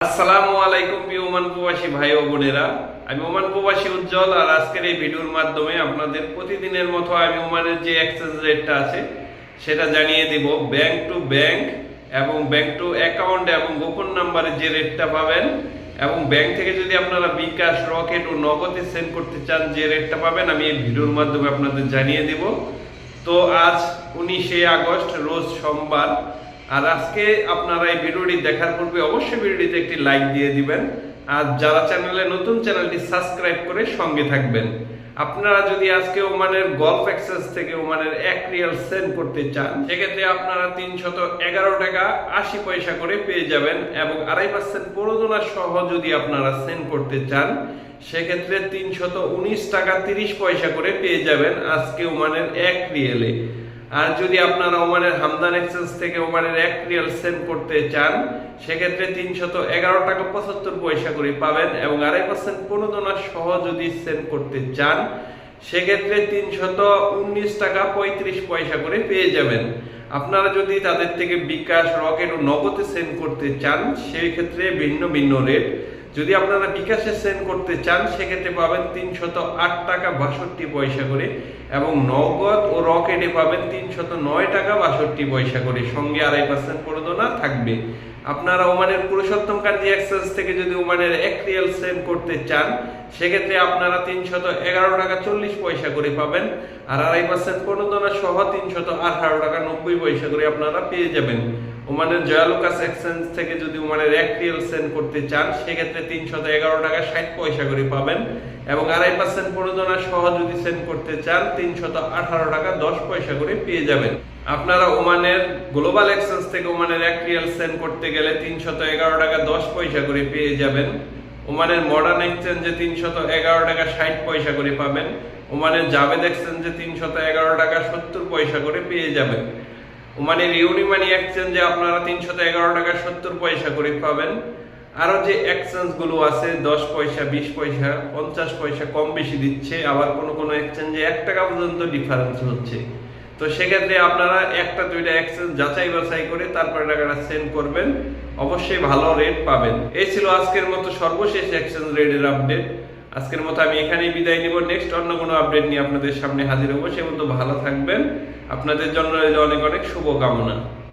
আসসালামু আলাইকুম প্রিয় ওমান প্রবাসী ভাই ও বোনেরা। আমি ওমান প্রবাসী উজ্জ্বল, আর আজকের এই ভিডিওর মাধ্যমে আপনাদের প্রতিদিনের মতো আমি ওমানের যে এক্সচেঞ্জ রেটটা আছে, সেটা জানিয়ে দিব। ব্যাংক টু ব্যাংক এবং ব্যাংক টু অ্যাকাউন্ট এবং গোপন নাম্বারে যে রেটটা পাবেন এবং ব্যাংক থেকে যদি আপনারা বিকাশ রকেট ও নগদে সেন্ড করতে চান, যে রেটটা পাবেন, আমি এই ভিডিওর মাধ্যমে আপনাদের জানিয়ে দেব। তো আজ উনিশে আগস্ট, রোজ সোমবার আর আজকে আপনারা এই ভিডিওটি দেখার পূর্বে অবশ্যই ভিডিওটিতে একটি লাইক দিয়ে দিবেন। আর যারা চ্যানেলে নতুন, চ্যানেলটি সাবস্ক্রাইব করে সঙ্গে থাকবেন। আপনারা যদি আজকে ওমানের গল্ফ এক্সেস থেকে ওমানের এক রিয়াল সেন্ড করতে চান সেক্ষেত্রে আপনারা তিনশত এগারো টাকা আশি পয়সা করে পেয়ে যাবেন এবং আড়াই পার্সেন্ট প্রণোদনা সহ যদি আপনারা সেন্ড করতে চান, সেক্ষেত্রে তিনশত উনিশ টাকা তিরিশ পয়সা করে পেয়ে যাবেন আজকে ওমানের এক রিয়েলে। আর যদি আপনারা ওমানের হামদান এক্সচেঞ্জ থেকে ওমানের এক রিয়াল সেন্ড করতে চান, সেক্ষেত্রে তিনশত এগারো টাকা পঁচাত্তর পয়সা করে পাবেন এবং আড়াই পার্সেন্ট প্রণোদনা সহ যদি সেন্ড করতে চান, সেক্ষেত্রে তিনশত উনিশ টাকা পঁয়ত্রিশ পয়সা করে পেয়ে যাবেন। আপনারা যদি তাদের থেকে বিকাশ, রকেট ও নগদে সেন্ড করতে চান, সেই ক্ষেত্রে ভিন্ন ভিন্ন রেট। যদি আপনারা বিকাশে সেন্ড করতে চান, সেক্ষেত্রে পাবেন তিনশত আট টাকা বাষট্টি পয়সা করে এবং নগদ ও রকেটে পাবেন তিনশত নয় টাকা বাষট্টি পয়সা করে। সঙ্গে আড়াই পার্সেন্ট প্রণোদনা থাকবে। আপনারা ওমানের পুরুষোত্তম কান্ট্রি এক্সচেঞ্জ থেকে যদি ওমানের এক রিয়াল সেন্ড করতে চান, সেক্ষেত্রে আপনারা তিনশত এগারো টাকা চল্লিশ পয়সা করে পাবেন আর আড়াই পার্সেন্ট প্রণোদনা সহ তিনশত আঠারো টাকা নব্বই পয়সা করে আপনারা পেয়ে যাবেন। ওমানের জয়ালুকাস এক্সচেঞ্জ থেকে যদি ওমানের এক রিয়েল সেন্ড করতে চান, সেক্ষেত্রে তিনশত এগারো টাকা ষাট পয়সা করে পাবেন এবং আড়াই পার্সেন্ট প্রণোদনা সহ যদি সেন্ড করতে চান, তিনশত আঠারো টাকা দশ পয়সা করে পেয়ে যাবেন। আপনারা ওমানের গ্লোবাল এক্সচেঞ্জ থেকে ওমানের এক রিয়েল সেন্ড করতে গেলে তিনশত এগারো টাকা দশ পয়সা করে পেয়ে যাবেন। ওমানের মডার্ন এক্সচেঞ্জে তিনশত এগারো টাকা ষাট পয়সা করে পাবেন। ওমানের জাভেদ এক্সচেঞ্জে তিনশত এগারো টাকা সত্তর পয়সা করে পেয়ে যাবেন। ওমানের ইউনিমানি এক্সচেঞ্জে আপনারা তিনশত এগারো টাকা সত্তর পয়সা করে পাবেন। আরও যে এক্সচেঞ্জগুলো আছে, দশ পয়সা, বিশ পয়সা, পঞ্চাশ পয়সা কম বেশি দিচ্ছে, আবার কোনো কোনো এক্সচেঞ্জে এক টাকা পর্যন্ত ডিফারেন্স হচ্ছে। তো সেক্ষেত্রে আপনারা একটা, দুইটা এক্সচেঞ্জ যাচাই বাছাই করে তারপরে টাকাটা সেন্ড করবেন। অবশ্যই ভালো রেট পাবেন। এই ছিল আজকের মতো সর্বশেষ এক্সচেঞ্জ রেটের আপডেট আজকের মতো আমি এখানেই বিদায় নিব। নেক্সট অন্য কোনো আপডেট নিয়ে আপনাদের সামনে হাজির হব। সে মতো ভালো থাকবেন। আপনাদের জন্য রইল অনেক অনেক শুভকামনা।